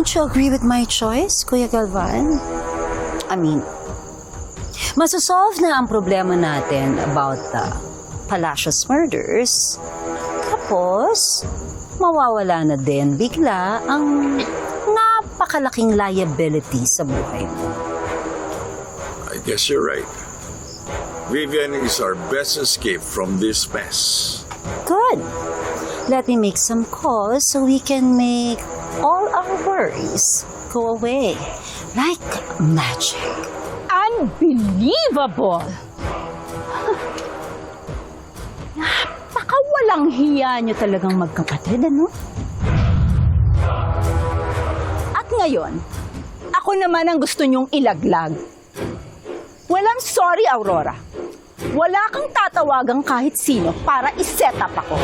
Don't you agree with my choice, Kuya Galvan? I mean, masasolve na ang problema natin about the Palacios murders. Tapos, mawawala na din bigla ang napakalaking liability sa buhay mo. I guess you're right. Vivian is our best escape from this mess. Good. Let me make some calls so we can make all our worries go away like magic. Unbelievable! Napakawalang hiya niyo talagang magkapatid, ano? At ngayon, ako naman ang gusto niyong ilaglag. Walang sorry, Aurora. Wala kang tatawagang kahit sino para iset up ako.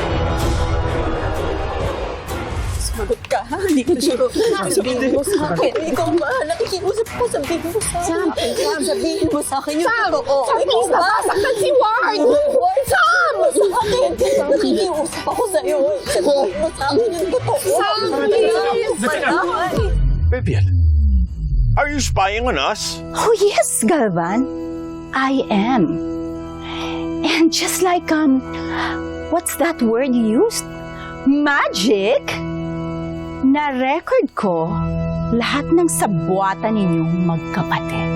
Sagot ka, ha? Hindi ko sure. Sabihin mo sa akin. Ikaw ba? Nakikiusap ko. Sabihin mo sa akin. Sam, Sam, sabihin mo sa akin yung totoo. Sam, ikaw ba? Nasaktan si Ward! Sam! Sa akin. Nakikiusap ako sa'yo. Sabihin mo sa akin yung totoo. Sam, please! Vivian, are you spying on us? Oh yes, Galvan. I am. And just like, um, what's that word you used? Magic? Na-record ko lahat ng sabwatan ninyong magkapatid.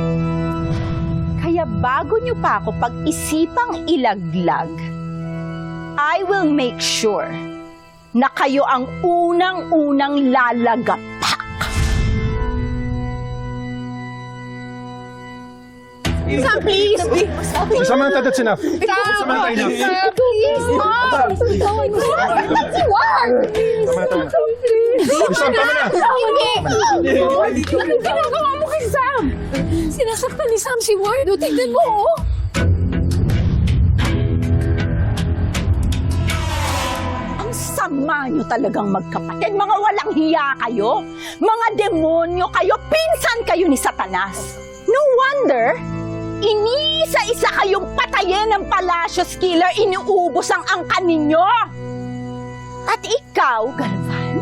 Kaya bago nyo pa ako pag-isipang ilaglag, I will make sure na kayo ang unang-unang lalagapak. Sam, please! Samantha, that's enough. Sam! Samantha, enough. Please! Mom! Akin. Si Ward! Samantha, Sam, tama na. Hindi! Anong ginagawa mo kay Sam? Sinasaktan ni Sam si Ward. O, tignan mo, oh! Ang sama nyo talagang magkapatid. Mga walang hiya kayo. Mga demonyo kayo. Pinsan kayo ni Satanas. No wonder, inisa-isa kayong patayin ng Palacios Killer. Iniubos ang angkan ninyo. At ikaw, Galvan,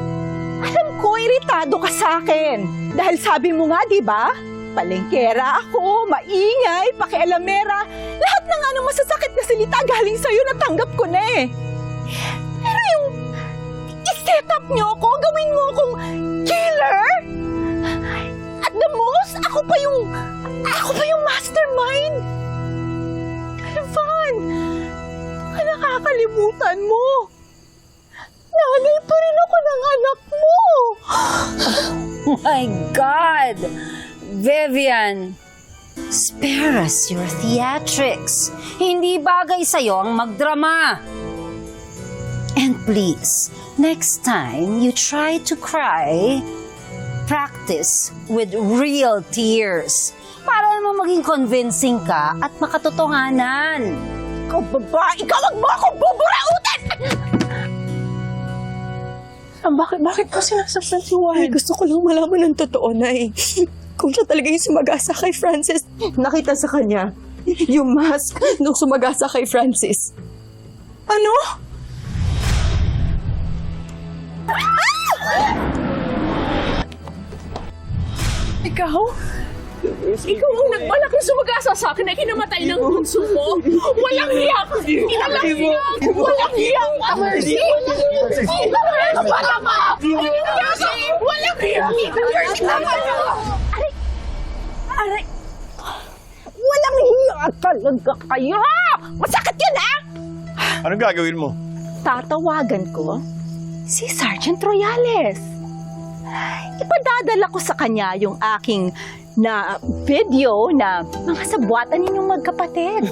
alam ko iritado ka sa akin. Dahil sabi mo nga, di ba? Palengkera ako, maingay, pakialamera. Lahat ng anong masasakit na salita galing sa'yo, natanggap ko na eh. Pero yung i-set up niyo ako, gawin mo akong killer? Most, ako pa yung, ako pa yung mastermind? Calvan, baka nakakalimutan mo. Nanay pa rin ako ng anak mo. My God! Vivian, spare us your theatrics. Hindi bagay sa'yo ang magdrama. And please, next time you try to cry, practice with real tears para naman maging convincing ka at makatotohanan. Ikaw baba, ikaw wag mo akong buburautin! Sam, bakit, bakit ko sinasaktan si Ward? gusto ko lang malaman ng totoo, Nay. Kung siya talaga yung sumagasa kay Francis, nakita sa kanya yung mask nung sumagasa kay Francis. Ano? Ikaw? Ikaw ang nagbalak yung sumagasa sa akin na kinamatay ng bunso mo. Walang hiya! Walang hiya! Walang hiya! Mercy! Mercy! Para ka! Walang hiya! Mercy! Tama na! Aray! Walang hiya talaga kayo! Masakit yun, ha? Anong gagawin mo? Tatawagan ko si Sergeant Royales. Ipadadala ko sa kanya yung aking na video na mga sabwatan ninyong magkapatid.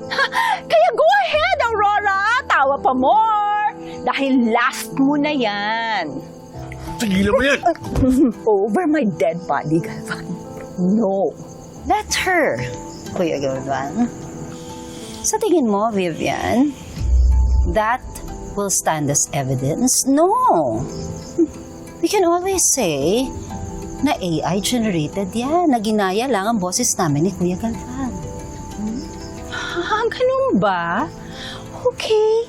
Kaya go ahead, Aurora! Tawa pa more! Dahil last mo na yan. Tigilan mo yan. Over my dead body, Galvan. No. Let her, Kuya Galvan. Sa tingin mo, Vivian, that will stand as evidence? No. We can always say na AI generated yan, na ginaya lang ang boses namin ni Kuya Galvan. Ah, ganun ba? Okay.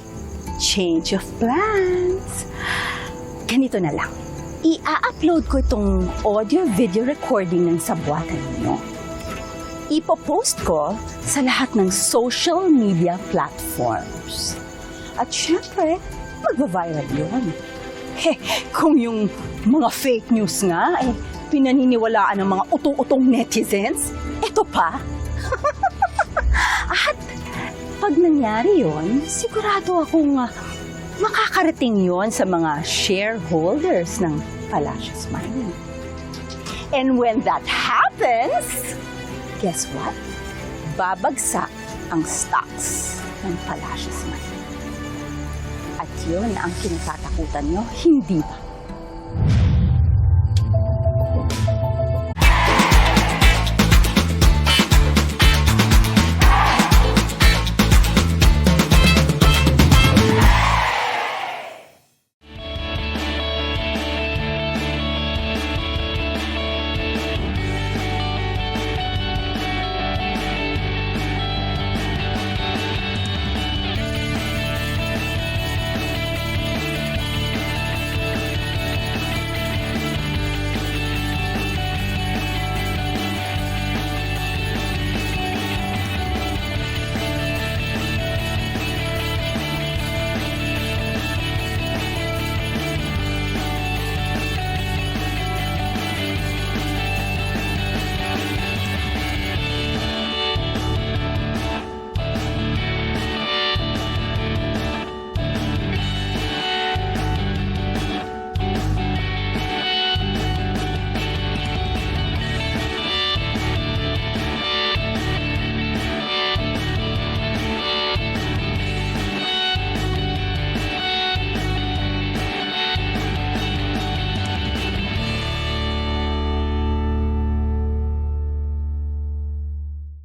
Change of plans. Ganito na lang. i-upload ko itong audio-video recording ng sabuatan ninyo. Ipopost ko sa lahat ng social media platforms. At syempre, magva-viral yun. Kung yung mga fake news nga, eh, pinaniniwalaan ng mga utu-utong netizens, eto pa. At pag nangyari yon, sigurado akong ah, makakarating yon sa mga shareholders ng Palacios Mining. And when that happens, guess what? Babagsak ang stocks ng Palacios Mining. Yun ang kinatatakutan nyo, hindi ba?